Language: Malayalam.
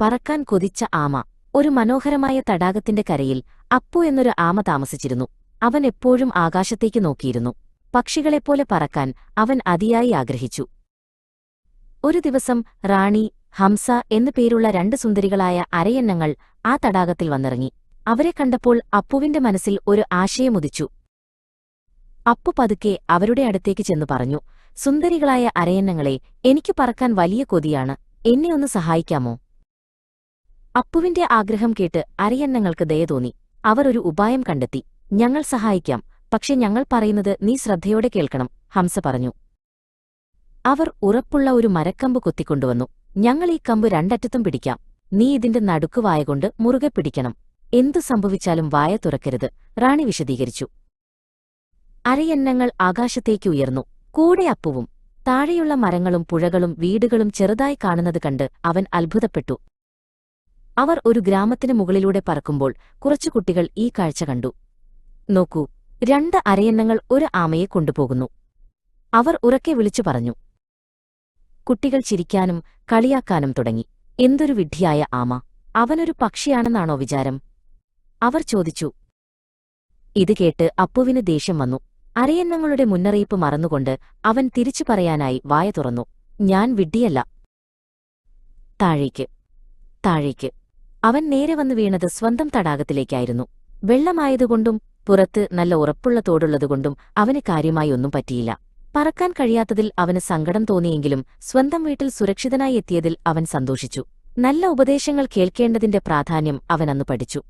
പറക്കാൻ കൊതിച്ച ആമ ഒരു മനോഹരമായ തടാകത്തിന്റെ കരയിൽ അപ്പു എന്നൊരു ആമ താമസിച്ചിരുന്നു. അവൻ എപ്പോഴും ആകാശത്തേക്ക് നോക്കിയിരുന്നു. പക്ഷികളെപ്പോലെ പറക്കാൻ അവൻ അതിയായി ആഗ്രഹിച്ചു. ഒരു ദിവസം റാണി ഹംസ എന്നു പേരുള്ള രണ്ട് സുന്ദരികളായ അരയന്നങ്ങൾ ആ തടാകത്തിൽ വന്നിറങ്ങി. അവരെ കണ്ടപ്പോൾ അപ്പുവിന്റെ മനസ്സിൽ ഒരു ആശയമുദിച്ചു. അപ്പു പതുക്കെ അവരുടെ അടുത്തേക്ക് ചെന്നു പറഞ്ഞു സുന്ദരികളായ അരയന്നങ്ങളെ എനിക്ക് പറക്കാൻ വലിയ കൊതിയാണ്. എന്നെ ഒന്ന് സഹായിക്കാമോ? അപ്പുവിന്റെ ആഗ്രഹം കേട്ട് അരയന്നങ്ങൾക്ക് ദയ തോന്നി. അവർ ഒരു ഉപായം കണ്ടെത്തി. ഞങ്ങൾ സഹായിക്കാം. പക്ഷെ ഞങ്ങൾ പറയുന്നത് നീ ശ്രദ്ധയോടെ കേൾക്കണം ഹംസ പറഞ്ഞു. അവർ ഉറപ്പുള്ള ഒരു മരക്കമ്പ് കൊത്തിക്കൊണ്ടുവന്നു. ഞങ്ങൾ ഈ കമ്പ് രണ്ടറ്റത്തും പിടിക്കാം. നീ ഇതിന്റെ നടുക്കുവായകൊണ്ട് മുറുകെ പിടിക്കണം. എന്തു സംഭവിച്ചാലും വായ തുറക്കരുത് റാണി വിശദീകരിച്ചു. അരയന്നങ്ങൾ ആകാശത്തേക്ക് ഉയർന്നു. കൂടെ അപ്പുവും താഴെയുള്ള മരങ്ങളും പുഴകളും വീടുകളും ചെറുതായി കാണുന്നത് കണ്ട് അവൻ അത്ഭുതപ്പെട്ടു. അവർ ഒരു ഗ്രാമത്തിന് മുകളിലൂടെ പറക്കുമ്പോൾ കുറച്ചു കുട്ടികൾ ഈ കാഴ്ച കണ്ടു. നോക്കൂ രണ്ട് അരയന്നങ്ങൾ ഒരു ആമയെ കൊണ്ടുപോകുന്നു. അവർ ഉറക്കെ വിളിച്ചു പറഞ്ഞു. കുട്ടികൾ ചിരിക്കാനും കളിയാക്കാനും തുടങ്ങി. എന്തൊരു വിഡ്ഢിയായ ആമ. അവനൊരു പക്ഷിയാണെന്നാണോ വിചാരം? അവർ ചോദിച്ചു. ഇത് കേട്ട് അപ്പുവിന് ദേഷ്യം വന്നു. അരയന്നങ്ങളുടെ മുന്നറിയിപ്പ് മറന്നുകൊണ്ട് അവൻ തിരിച്ചു പറയാനായി വായ തുറന്നു. ഞാൻ വിഡ്ഢിയല്ല. താഴേക്ക്. താഴേക്ക്. അവൻ നേരെ വന്നു വീണത് സ്വന്തം തടാകത്തിലേക്കായിരുന്നു. വെള്ളമായതുകൊണ്ടും പുറത്ത് നല്ല ഉറപ്പുള്ള തോടുള്ളതുകൊണ്ടും അവന് കാര്യമായി ഒന്നും പറ്റിയില്ല. പറക്കാൻ കഴിയാത്തതിൽ അവന് സങ്കടം തോന്നിയെങ്കിലും സ്വന്തം വീട്ടിൽ സുരക്ഷിതനായി എത്തിയതിൽ അവൻ സന്തോഷിച്ചു. നല്ല ഉപദേശങ്ങൾ കേൾക്കേണ്ടതിന്റെ പ്രാധാന്യം അവൻ അന്ന് പഠിച്ചു.